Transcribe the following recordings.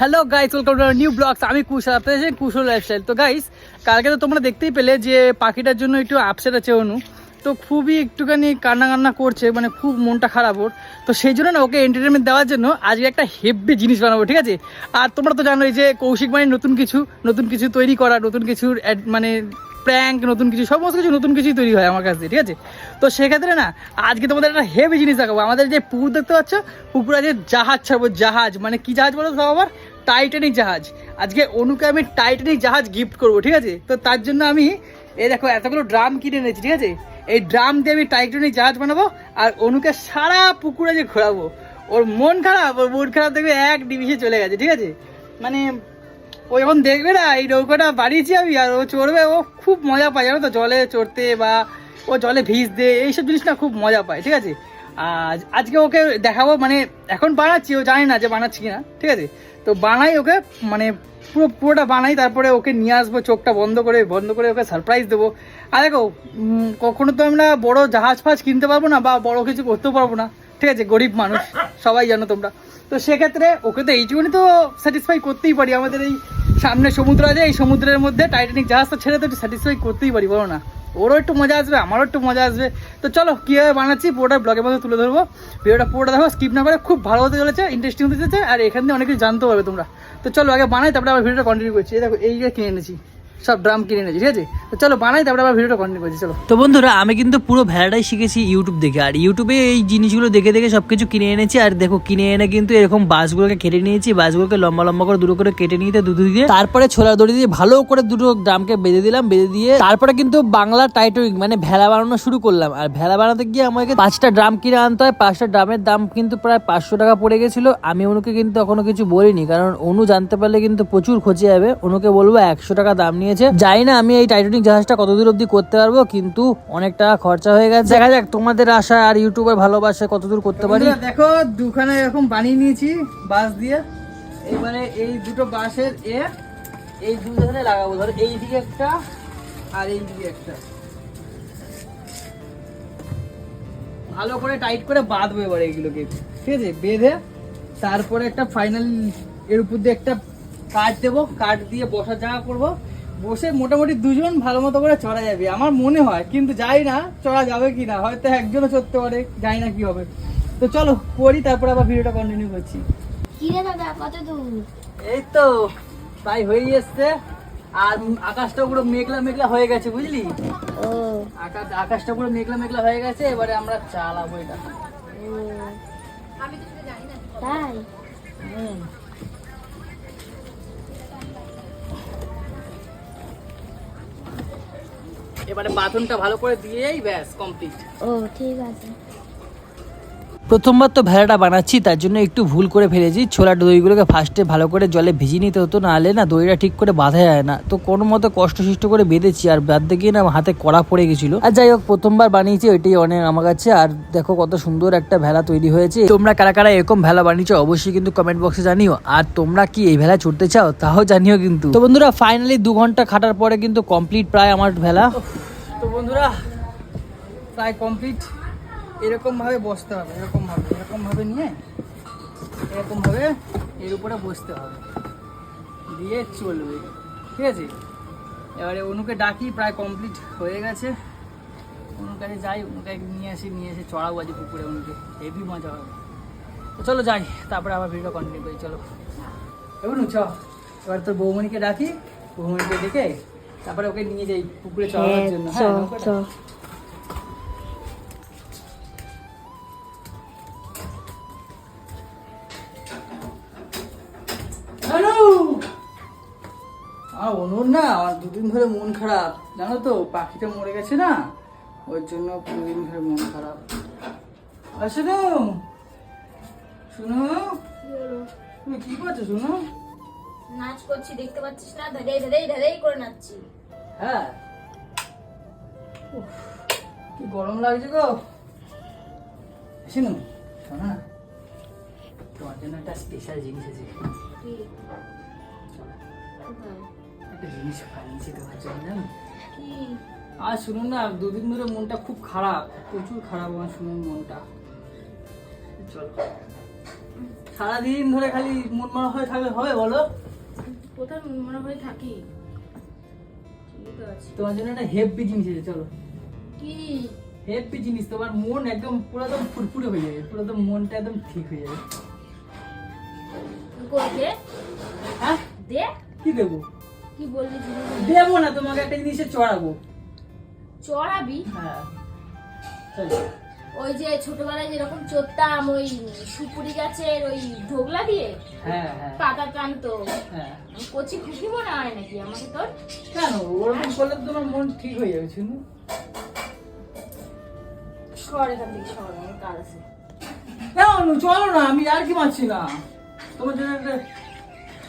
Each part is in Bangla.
Hello guys welcome to new blogs আমি কুশল, আপনাদের সাথে কুশল লাইফস্টাইল তো গাইস কালকে তো তোমরা দেখতেই পেলে যে পাখিটার জন্য একটু আপসেট আছে অনু। তো খুবই একটুখানি কান্না কান্না করছে মানে খুব মনটা খারাপ ওর। তো সেই জন্য না ওকে এন্টারটেনমেন্ট দেওয়ার জন্য আজকে একটা হেভি জিনিস বানাবো, ঠিক আছে? আর তোমরা তো জানোই যে কৌশিক মানে নতুন কিছু নতুন কিছু তৈরি করা, নতুন কিছুর মানে প্র্যাঙ্ক নতুন কিছু, সমস্ত কিছু নতুন কিছুই তৈরি হয় আমার কাছ, ঠিক আছে? তো সেক্ষেত্রে না, আজকে তোমাদের একটা হেভি জিনিস দেখাবো। আমাদের যে পুকুর দেখতে পাচ্ছ, পুকুরে যে জাহাজ ছাড়বো জাহাজ মানে কি জাহাজ বলো তো আবার? টাইটানিক জাহাজ। আজকে অনুকে আমি টাইটানিক জাহাজ গিফট করব, ঠিক আছে? তো তার জন্য আমি, এই দেখো, এতগুলো ড্রাম কিনে এনেছি, ঠিক আছে? এই ড্রাম দিয়ে আমি টাইটানিক জাহাজ বানাবো, আর অনুকে সারা পুকুরে যে ঘোরাবো। ওর মন খারাপ, ওর মন খারাপ দেখবে এক ডিভিশে চলে গেছে, ঠিক আছে? মানে ও যখন দেখবে না, এই নৌকাটা বানিয়েছি আমি, আর ও চড়বে, ও খুব মজা পায়, জানো তো, জলে চড়তে বা ও জলে ভিজতে, এইসব জিনিস না খুব মজা পায়, ঠিক আছে? আজ, আজকে ওকে দেখাবো মানে এখন বানাচ্ছি, ও জানে না যে বানাচ্ছি কিনা, ঠিক আছে? তো বানাই ওকে মানে পুরো, পুরোটা বানাই, তারপরে ওকে নিয়ে আসব, চোখটা বন্ধ করে বন্ধ করে ওকে সারপ্রাইজ দেবো। আর দেখো কখনো তো আমরা বড় জাহাজ ফাজ কিনতে পারব না, বা বড় কিছু করতেও পারব না, ঠিক আছে? গরিব মানুষ, সবাই জানো তোমরা। তো সেক্ষেত্রে ওকে তো এইটুকুনি তো স্যাটিসফাই করতেই পারি, আমাদের এই সামনে সমুদ্র আছে, এই সমুদ্রের মধ্যে টাইটানিক জাহাজটা ছেড়ে তো একটু স্যাটিসফাই করতেই পারি বলো না। ওরও একটু মজা আসবে, আমারও একটু মজা আসবে। তো চলো, কীভাবে বানাচ্ছি পুরোটা ব্লগের মধ্যে তুলে ধরবো। ভিডিওটা পুরোটা দেখো স্কিপ না করে খুব ভালো হতে চলেছে ইন্টারেস্টিং হতে চলেছে, আর এখান থেকে অনেক কিছু জানতে পারবে তোমরা। তো চলো, আগে বানাই, তারপরে আবার ভিডিওটা কন্টিনিউ করছি। দেখো, এই যে কিনে এনেছি। সব ড্রাম কিনে এনেছি, ঠিক আছে? চলো বানাই, তারপরে আবার ভিডিওটা কন্টিনিউ করছি, চলো। তো বন্ধুরা, আমি কিন্তু পুরো ভেড়াটাই শিখেছি ইউটিউব দেখে। আর ইউটিউবে এই জিনিসগুলো দেখে দেখে সব কিছু কিনে এনেছি। আর দেখো, কিনে এনে কিন্তু এরকম বাসগুলোকে কেটে নিয়েছি। বাসগুলোকে লম্বা লম্বা করে দুটো করে কেটে নিতে, দুটো দিয়ে। তারপরে ছোলা দড়ি দিয়ে ভালো করে দুটো ড্রামকে বেঁধে দিলাম, বেঁধে দিয়ে তারপরে কিন্তু বাংলা টাইটনিক মানে ভেলা বানানো শুরু করলাম। আর ভেলা বানাতে গিয়ে আমাকে পাঁচটা ড্রাম কিনে আনতে হয়। পাঁচটা ড্রামের দাম কিন্তু প্রায় পাঁচশো টাকা পড়ে গেছিল। আমি অনুকে কিন্তু এখনও কিছু বলিনি, কারণ অনু জানতে পারলে কিন্তু প্রচুর খোঁজে যাবে। অনুকে বলব একশো টাকা দাম নিয়েছে। যাই না আমি এই টাইটানিক জাহাজটা কত দূর অব্দি করতে পারব, কিন্তু অনেক টাকা খরচা হয়ে গেছে। দেখা যাক তোমাদের আশা আর ইউটিউবের ভালোবাসা কত দূর করতে পারি। দেখো, দুখানে এরকম বানিয়ে নিয়েছি, বাঁশ দিয়ে। এবারে এই দুটো বাঁশের এ, এই দুখানে লাগাবো। ধরো এই দিকে একটা আর এই দিকে একটা। ভালো করে টাইট করে বাঁধবো এবারে এগুলোকে। ঠিক আছে? বেঁধে তারপরে একটা ফাইনাল এর উপর দিয়ে একটা কাঠ দেবো। কাঠ দিয়ে বসার জায়গা করব। বসে মোটামুটি দুজন ভালো মতো করে চড়া যাবে আমার মনে হয়। কিন্তু যাই না চড়া যাবে কি না হয়তো একজনও চড়তে পারে যাই না কি হবে। তো চলো করি তারপর আবার ভিডিওটা কন্টিনিউ করছি। দাদা কত দূর? এই তো প্রায় হয়ে এসছে। আর আকাশটা পুরো মেঘলা মেঘলা হয়ে গেছে বুঝলি? আকাশ আকাশটা পুরো মেঘলা মেঘলা হয়ে গেছে এবারে আমরা চালাবো এটা। তাই? হুম। এবারে বাঁধনটা ভালো করে দিয়েই ব্যাস কমপ্লিট ও ঠিক আছে। প্রথমবার তো ভেড়াটা বানাচ্ছি, তার জন্য একটু ভুল করে ফেলেছি। ছোলা দইগুলোকে ফার্স্টে ভালো করে জলে ভিজিয়ে নিতে হতো, নাহলে না দইটা ঠিক করে বাঁধা যায় না। তো কোনো মতো কষ্ট সৃষ্ট করে বেঁধেছি, আর বাঁধতে গিয়ে না হাতে কড়া পড়ে গেছিল। আর যাই হোক, প্রথমবার বানিয়েছি, ওইটাই অনেক আমার কাছে। আর দেখো কত সুন্দর একটা ভেলা তৈরি হয়েছে। তোমরা কারা কারা এরকম ভেলা বানিয়েছো, অবশ্যই কিন্তু কমেন্ট বক্সে জানিও। আর তোমরা কি এই ভেলা ছুটতে চাও, তাও জানিও কিন্তু। তো বন্ধুরা ফাইনালি দু ঘণ্টা খাটার পরে কিন্তু কমপ্লিট প্রায় আমার ভেলা তো বন্ধুরা, প্রায় কমপ্লিট এরকম ভাবে বসতে হবে এরকম ভাবে এরকম ভাবে নিয়ে এরকম ভাবে এর উপরে বসতে হবে। দিয়ে চলবে ঠিক আছে? এবারে অনুকে ডাকি প্রায় কমপ্লিট হয়ে গেছে। অনুর কাছে যাই অনুকে নিয়ে আসি নিয়ে এসে চড়াও আজ পুকুরে অনুকে হেভি মজা হবে। তো চলো যাই তারপরে আবার ভিডিও কন্টিনিউ করি চলো। এবার চ। এবার তোর বৌমণিকে ডাকি বৌমণিকে ডেকে তারপরে ওকে নিয়ে যাই পুকুরে চড়ানোর জন্য। হ্যাঁ অনুর না দুদিন ধরে মন খারাপ। জানো তো পাখিটা মরে গেছে না ওর জন্য দুদিন ধরে মন খারাপ। আর শুনো শুনো তুমি কি করছ শুনো? নাচ করছি দেখতে পাচ্ছিস না? ধরে ধরে ধরে করে নাচছি। হ্যাঁ? উফ, কি গরম লাগছে গো। শুনো শোনো না তোমার জন্য একটা স্পেশাল জিনিস আছে। একটা জিনিস বানিয়েছি তোমার জন্য। আর শুনুন না দুদিন ধরে মনটা খুব খারাপ প্রচুর খারাপ আমার শুনুন মনটা। চলো। সারাদিন ধরে খালি মন মরা হয়ে থাকলে হবে বলো? কোথায় মনে হয়ে থাকি। তোমার জন্য একটা হেভি জিনিস আছে চলো। কি? হেভি জিনিস তোমার মন একদম পুরো একদম ফুরফুরে হয়ে যাবে পুরো একদম মনটা একদম ঠিক হয়ে যাবে। হ্যাঁ? দে। কি দেবো? কি বললি দেবো না তোমাকে একটা জিনিসে চড়াবো। চড়াবি? হ্যাঁ। ওই যে ছোটবেলায় যেরকম চড়তাম ওই সুপুরি গাছের ওই ঢোকলা দিয়ে? হ্যাঁ হ্যাঁ। পাতা টানতো। হ্যাঁ। কচি খুশি মনে হয় নাকি আমাকে তোর? কেন? ওরকম করলে তোমার মন ঠিক হয়ে যাবে শুনু। সর এখান থেকে সর আমার কাজ আছে। চলো না আমি আর কি মারছি না। তোমার জন্য একটা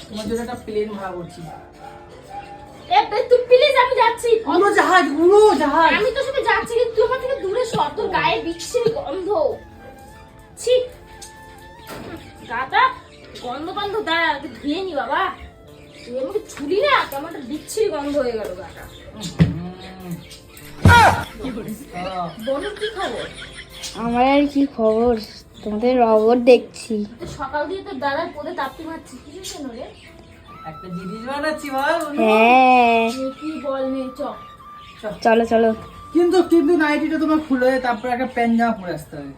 তোমার জন্য একটা প্লেন ভাড়া করছি। তুই প্লিজ আমি যাচ্ছি। উড়ো জাহাজ উড়ো জাহাজ। আমি তো যাচ্ছি কিন্তু তুই আমার থেকে দূরে সর তোর গায়ে বিচ্ছিরি গন্ধ। ছি। গাটা গন্ধ গন্ধ দাঁড়া আগে ধুয়ে নি বাবা। তুই আমাকে ছুলি না কেমন একটা বিচ্ছিরি গন্ধ হয়ে গেল গাটা। কি খবর? আমার আর কি খবর? তোমাদের রবট দেখছি। সকাল দিয়ে তোর দাদার পদে তাপ্তি মারছিস কিছু শোনো রে একটা জিনিস বানাচ্ছি বল হ্যাঁ। কি বল নে চ। চলো চলো। কিন্তু কিন্তু নাইটিটা তোমার খুলে তারপর একটা প্যান্ট জামা পরে আসতে হবে।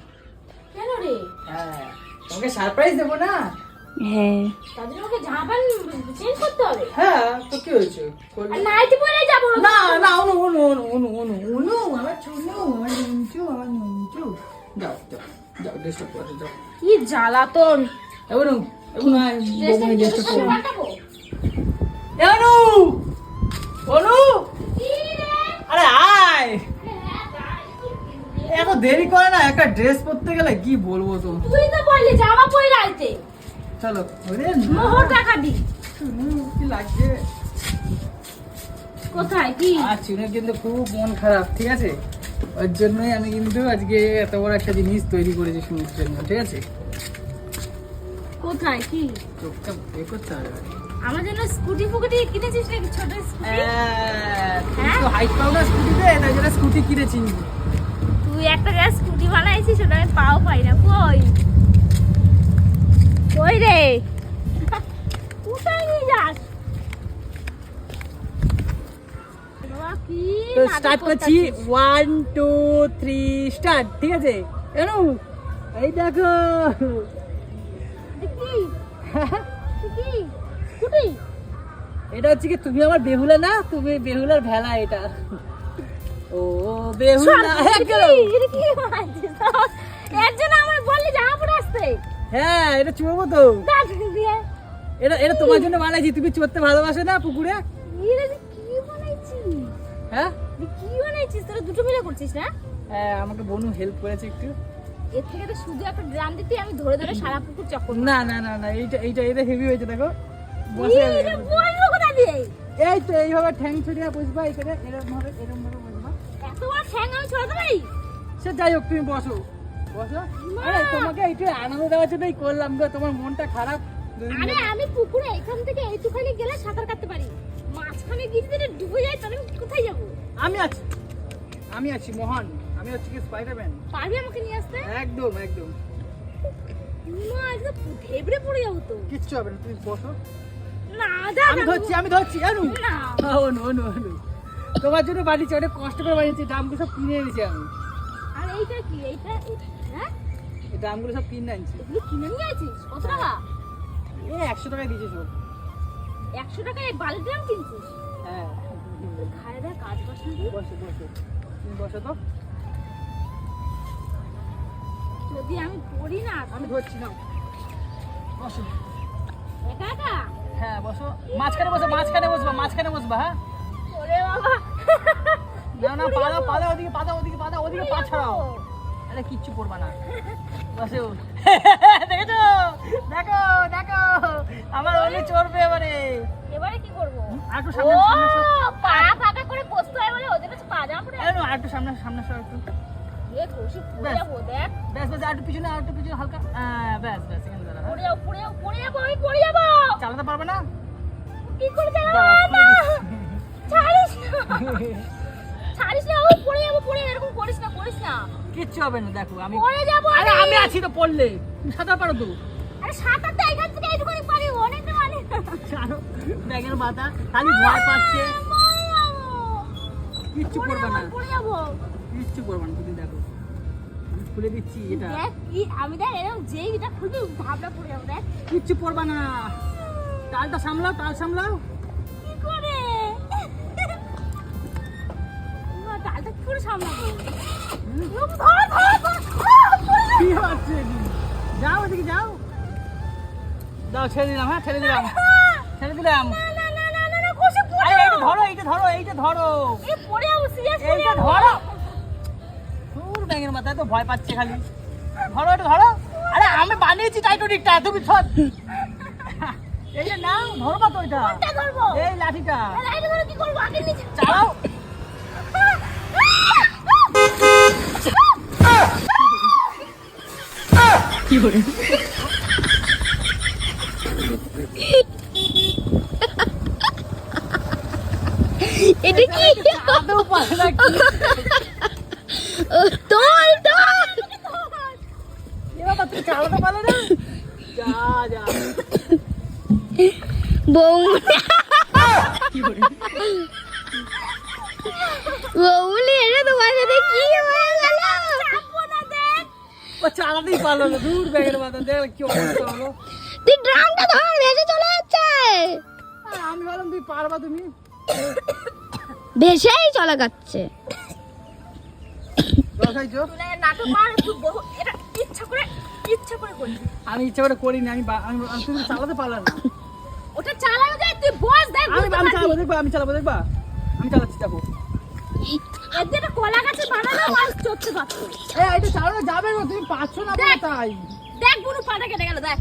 কেন রে? হ্যাঁ তোমাকে সারপ্রাইজ দেবো না? হ্যাঁ। তার জন্য ওকে জামা চেঞ্জ করতে হবে? হ্যাঁ তো কি হয়েছে? নাইটি পরে যাব না। না অনু অনু অনু অনু অনু অনু আমার চুনু আমার নুনচু আমার নুনচু। যাও যাও যাও ড্রেসটা পরে যাও। কি জ্বালাতন। ড্রেসটা পরে। পাঠাবো অনু অনু আরে আয়! এত দেরি করে না একটা ড্রেস পরতে গেলে কি বলব তো? তুই তো বললি জামা পরে আইতে চলো ওরে মোহর টাকা দি। কি লাগছে? কোথায়? কি? আর চুনের কিন্তু খুব মন খারাপ ঠিক আছে? ওর জন্যই আমি কিন্তু আজকে এত বড় একটা জিনিস তৈরি করেছি সুমির জন্য ঠিক আছে? কোথায়? কি? চোখটা এ করতে হবে। আমার জন্য স্কুটি ফুকুটি কিনেছিস নাকি? ছোট স্কুটি? হ্যাঁ, হাইট পাও না স্কুটিতে তাই জন্য স্কুটি কিনেছি। তুই একটা গ্যাস স্কুটি বানাইছিস ওটা আমি পাও পাই না কই? কই রে? কোথায় নিয়ে যাস? তো স্টার্ট করছি। ওয়ান টু থ্রি স্টার্ট ঠিক আছে? কেন এই দেখো। কি? এটা হচ্ছে কি তুমি আমার বেহুলা না? তুমি বেহুলার ভেলা এটা। ও বেহুলা হ্যাঁ? এর জন্য আমার বললি জামা পরে আসতে। হ্যাঁ এটা চুবো তো। এটা এটা তোমার জন্য বানাইছি। তুমি চড়তে ভালোবাসে না পুকুরে? কি বানাইছিস হ্যাঁ? কি বানাইছিস তোরা দুটো মিলে করছিস না? হ্যাঁ আমাকে বনু হেল্প করেছে একটু। এর থেকে তো শুধু একটা ড্রাম দিতে আমি ধরে ধরে সারা পুকুর চক্কর না না না না এইটা এইটা এটা হেভি হয়েছে দেখো। বসে এই, তো এইভাবে ঠ্যাং ছড়িয়ে বসবা এখানে এরকম ভাবে এরকম ভাবে বসবা ঠ্যাং আমি ছড়াতে পারি? সে যাই হোক তুমি বসো। বসো? আরে তোমাকে একটু আনন্দ দেওয়ার জন্যই করলাম গো তোমার মনটা খারাপ। আরে আমি পুকুরে এখান থেকে এইটুখানি গেলে সাঁতার কাটতে পারি। মাঝখানে গিয়ে যদি ডুবে যায় তাহলে আমি কোথায় যাব? আমি আছি। আমি আছি মহান। আমি হচ্ছে কি স্পাইডারম্যান পারবি আমাকে নিয়ে আসতে? একদম একদম। মা আজকে হেবড়ে পড়ে যাব তো। কিচ্ছু হবে না তুমি বসো। আমি ধরছি আমি ধরছি আনু না। অনু অনু অনু তোমার জন্য বানিয়েছি অনেক কষ্ট করে বানিয়েছি দামগুলো সব কিনে এনেছি আমি। আর এইটা কি? এইটা হ্যাঁ? এই দামগুলো সব কিনে আনছি। কিনে নিয়ে আছিস? কত টাকা? এ একশো টাকায় দিয়েছি সব। একশো টাকায় বালি ড্রাম কিনছিস? হ্যাঁ। ঘাড়ে দেখ কাজ বাস বসো বসো। তুমি বসো তো। যদি আমি পড়ি না আমি ধরছি না বসো। একা একা? হ্যাঁ বসো। মাঝখানে বসো মাঝখানে বসবা মাঝখানে বসবা হ্যাঁ? ওরে বাবা। না না পাদা পাদা ওদিকে পাদা ওদিকে পাদা ওদিকে পা ছড়াও। আরে কিচ্ছু করবা না। বসো। দেখেছ? দেখো দেখো। আমার ওলি চড়বে এবারে। এবারে কি করব? একটু সামনে পা ফাঁকা করে বসতে হয় বলে ওদের কাছে পা জামা পড়ে একটু সামনে সামনে সর একটু। এ ব্যাস। যাব দেখ। ব্যাস ব্যাস একটু পিছনে একটু পিছনে হালকা। হ্যাঁ ব্যাস ব্যাস পড়ে যাব পড়ে যাব পড়ে যাব আমি পড়ে যাব চালাতে পারবে না? কি করে চালাবো? না ছাড়িস না। ছাড়িস না পড়ে যাব পড়ে এরকম করিস না করিস না। কিচ্ছু হবে না দেখো আমি পড়ে যাব আরে আমি। আছি তো পড়লে। সাঁতার পারো তো। আরে সাঁতার তো এখান থেকে এইটুকুনি পারি অনেকটা মানে ছাড়ো ব্যাঙের মাথা খালি ভয় পাচ্ছে। কিচ্ছু করবে না। যাব, পড়ে যাব কিচ্ছু করবে না তুমি দেখো। খুলে দিচ্ছি এটা। কি আমি দেখ এরকম যেই এটা খুলবি ভাবনা পড়ে যাব দেখ। কিচ্ছু পড়বে না। টালটা সামলাও টাল সামলাও। কি করে? না, ডালটা কি করে সামলাবো। কি হচ্ছে যাও এদিকে যাও। দাও ছেড়ে দিলাম হ্যাঁ ছেড়ে দিলাম। ছেড়ে দিলাম। ধরো এইটা ধরো এইটা ধরো। এইটা ধরো। ব্যাঙের মাথায় তো ভয় পাচ্ছে খালি। ধরো এটা ধরো। আরে আমি বানিয়েছি টাইটোনিকটা তুমি সব এই যে নাও ধরবা তো এটা। এই লাঠিটা। কি করব? আগে নিচে। চালাও। এটা কি? আদৌ পারে না কি তোল তোল এ বাবা তুমি চালাতে পারলে না যা যা বৌমনি এটা তোমার সাথে কি হয়ে গেল? ও চালাতেই পারল না দূর ব্যাগের মাথা দেখ কি অবস্থা হলো। তুই ড্রামটা ধর ভেসে চলে যাচ্ছে। আমি ভাবলাম তুই পারবা তুমি? ভেসেই চলে যাচ্ছে। আমি ইচ্ছা করে করিনি আমি আমি আমি- তুমি চালাতে পারলে না। ওটা চালানো যায় তুই বস দেখ আমি আমি চালাবো দেখবা আমি চালাবো দেখবা? আমি চালাচ্ছি দেখো। এর একটা কলা গাছে বানানো মাছ চড়তে পারতো এই এটা চালানো যাবে না তুমি পাচ্ছ না বলে তাই। দেখ বুনু পাটা কেটে গেল দেখ।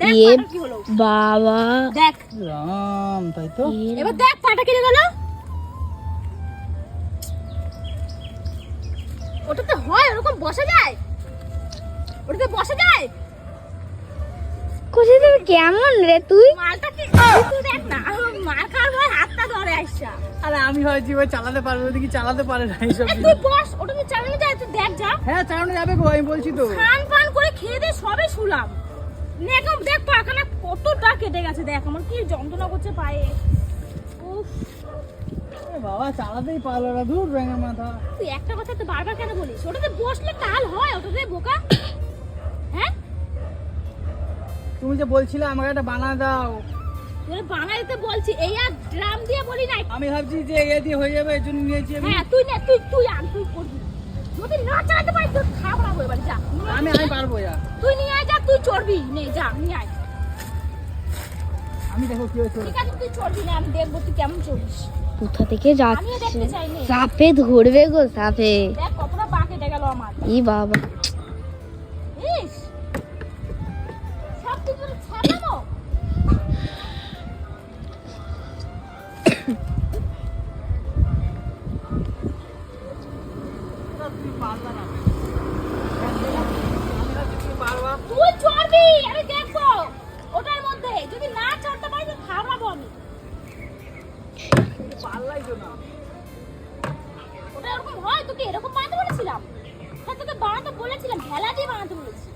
দেখ ইয়ে পাটা কি হলো। বাবা। দেখ। রাম তাই তো? এবার দেখ পাটা কেটে গেল। ওটাতে হয় ওরকম বসা যায়। ওটাতে বসা যায়? কোথায় তুমি কেমন রে তুই? মালটা কি তুই দেখ না মার খাওয়ার পর হাতটা ধরে আসছা। আরে আমি চালাতে পারবে দেখি চালাতে পারে না এইসব তুই। বস ওটাতে চালানো যায় তুই দেখ যা। হ্যাঁ চালানো যাবে গো আমি বলছি তো। খান পান করে খেয়ে দিয়ে সবে শুলাম। দেখো দেখ পাখানা কতটা কেটে গেছে দেখ আমার কি যন্ত্রণা করছে পায়ে। উফ। বাবা চালাতেই পারল না দূর ব্যাঙের মাথা। তুই একটা কথা তো বারবার কেন বলিস? ওটাতে বসলে তাল হয় ওটাতে বোকা। তুমি যে বলছিলে আমাকে একটা বানা দাও। তোরে বাঙালিতে বলছি এই আর ড্রাম দিয়ে বলি নাই। আমি ভাবছি যে এ দিয়ে হয়ে যাবে এর জন্য নিয়েছি আমি। হ্যাঁ তুই নে তুই তুই আন তুই করবি। যদি না চালাতে পারিস তোর খাব না এবার যা। আমি আমি পারব যা। তুই নিয়ে আয় যা তুই চড়বি। নে যা নিয়ে আয়। আমি দেখো কি হয়েছে। ঠিক আছে তুই চড়বি না আমি দেখব তুই কেমন চড়িস। কোথা থেকে যাচ্ছে সাপে ধরবে গো সাপে। দেখ কতটা পা গেল আমার। ই বাবা। ওটা এরকম হয়? তোকে এরকম বানাতে বলেছিলাম? হ্যাঁ তোকে বানাতে বলেছিলাম, ভেলা দিয়ে বানাতে বলেছি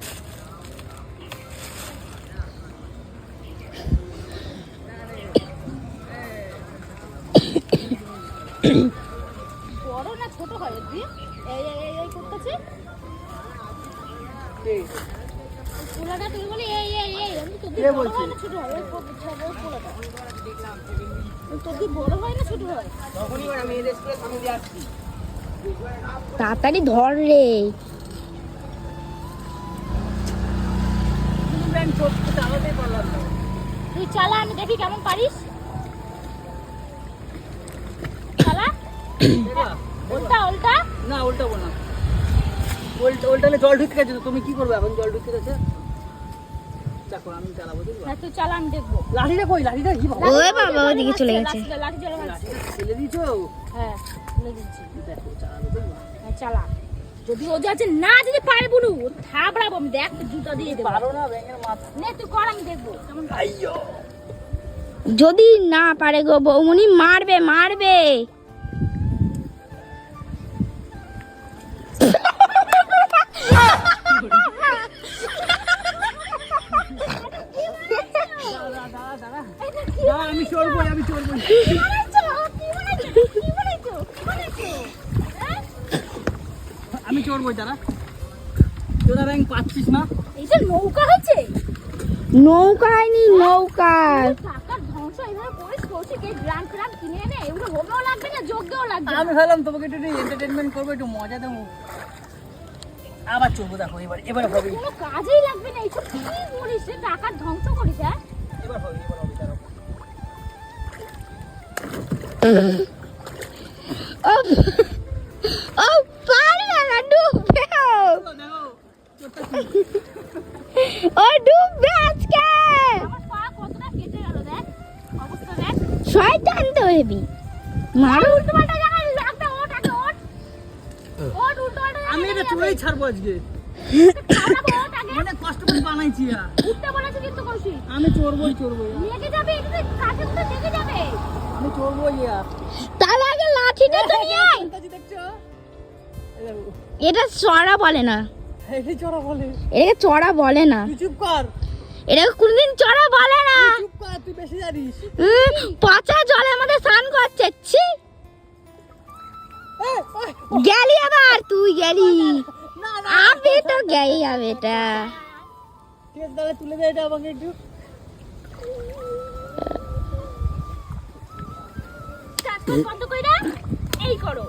তাড়াতাড়ি ধর রে। তুই চালা আমি দেখি কেমন পারিস। চালা। উল্টা উল্টা। না উল্টাবো না। উল্টা উল্টালে জল ঢুকে গেছে তুমি কি করবে? এখন জল ঢুকে গেছে? দেখো আমি চালাবো দেখবা? হ্যাঁ লাঠিটা কই? লাঠিটা কি বাবা ওই বাবা ওদিকে চলে গেছে। লাঠি-। লাঠিটা ফেলে দিয়েছ? হ্যাঁ দিচ্ছি দেখো চালাবো হ্যাঁ চালা। যদি ও যাচ্ছে না যদি পারে বলু ও থাবড়াবো আমি দেখ জুতা দিয়ে দেবো। পারো না ব্যাঙের মাথা। নে তুই কর আমি দেখব। কেমন আইয়ো। যদি না পারে গো বৌমনি মারবে মারবে। চোর বই আমি চোর বই কি বানাইছো? কি বানাইছো? কি বানাইছো? কি বানাইছো? হ্যাঁ? আমি চোর বই তোরা ব্যাংক পাচ্ছিস না? এইটা নৌকা হয়েছে নৌকা হয়নি নৌকার টাকার ধ্বংস এইভাবে করিস কৌশিক এই গ্রাম ফ্রাম কিনে এনে এগুলো হোমেও লাগবে না যোগ্যও লাগবে আমি ভাবলাম তোমাকে একটু এন্টারটেনমেন্ট করব একটু মজা দেবো। আবার চলবো দেখো এবার এবার হবে। কোনো কাজেই লাগবে না এইসব কি করিস ধ্বংস করিস হ্যাঁ? ও পারবে না ডুববে ও। ডুববে আজকে শয়তান তো হেবি মারো উল্টো আমি এটা চুরেই ছাড়বো আজকে অনেক কষ্ট করে বানাইছি উঠতে বলেছে কিন্তু কৌশিক আমি চোর বই লেগে যাবে এটাতে কাছে উঠে লেগে যাবে। আমি চোর বই তার আগে লাঠিটা তো নিয়ে আয়। কাছে দেখছ? এই দেখো এটা চড়া বলে না। বলে। এটাকে চড়া বলে না। চুপ কর। এটাকে কোনদিন চড়া বলে না। চুপ কর তুই বেশি জানিস। পচা জলের মধ্যে স্নান করছে ছি। গেলি আবার তুই গেলি। তুলে দে এটা আমাকে একটু। বন্ধ কইরা এই করো।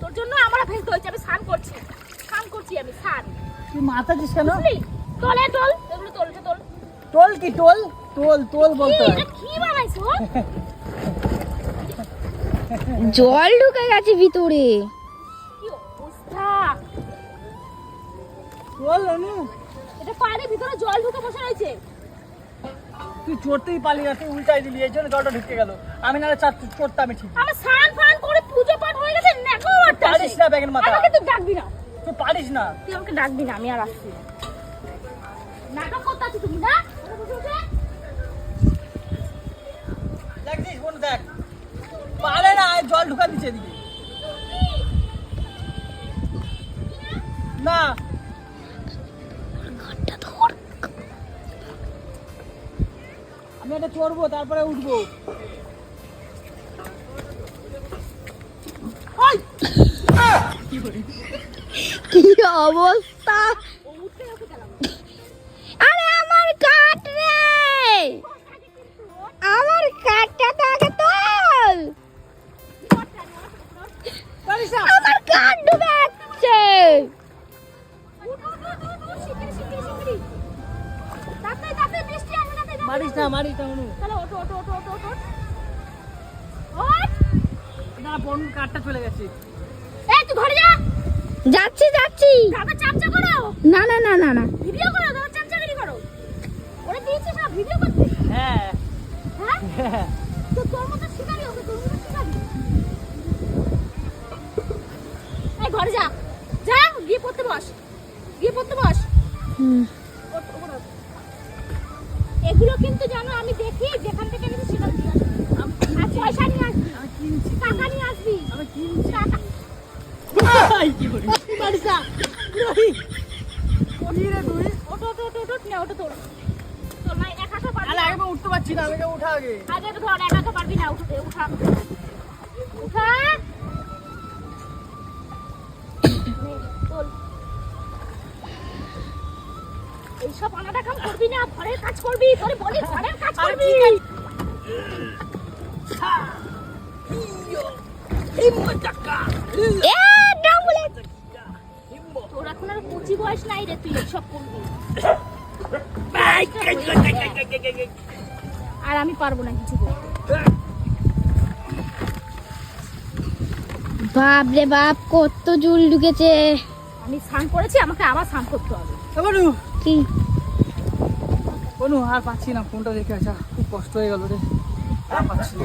তোর জন্য আমার ফেলতে হয়েছে আমি স্নান করছি। স্নান করছি আমি স্নান। তুই কেন? বুঝলি? তোলে তোল এগুলো তোলতে তোল। টোল কি টোল টোল টোল বলতে এটা কি বানাইছো? জল ঢুকে গেছে ভিতরে। চড়তেই পারলি না তুই উল্টাই দিলি এই জন্য জলটা ঢুকে গেল। আমি নাহলে চার চড়তে ঠিক। আমার স্নান ফান করে পুজো পাঠ হয়ে গেছে নেকো মারতে পারিস না ব্যাগের মাথা। আমাকে তুই ডাকবি না। তুই পারিস না। তুই আমাকে ডাকবি না আমি আর আসছি না। নাটক করতে তুমি না? দেখছিস বোন দেখ। পারে না জল ঢুকা দিচ্ছে এদিকে। না আমি এটা চড়বো তারপরে উঠবো। কি অবস্থা? ঘরে যা যা গিয়ে পড়তে বস গিয়ে পড়তে বস। হুম। ওঠ, ওপর ওঠ। এগুলো কিন্তু জানো আমি দেখি যেখান থেকে নিবি সেখান থেকে আর পয়সা নিয়ে আসবি। টাকা নিয়ে আসবি। টাকা ওটো ওটো ওটো ওটো ওটো তোর। উঠতে পারছি না আমাকে উঠা আগে। আগে তো ধর এক হাতে পারবি না উঠতে উঠা। উঠা। এইসব আনাটা কাম করবি না ঘরের কাজ করবি তোরে বলি ঘরের কাজ করবি। তোর এখন আর কচি বয়স নাই রে তুই এসব করবি। আর আমি পারব না কিছু করতে। বাপ রে বাপ কত জুল ঢুকেছে। আমি স্নান করেছি আমাকে আবার স্নান করতে হবে। এ বনু কি? বনু আর পাচ্ছি না, ফোনটা দেখে আসা খুব কষ্ট হয়ে গেল রে। আর পাচ্ছি না।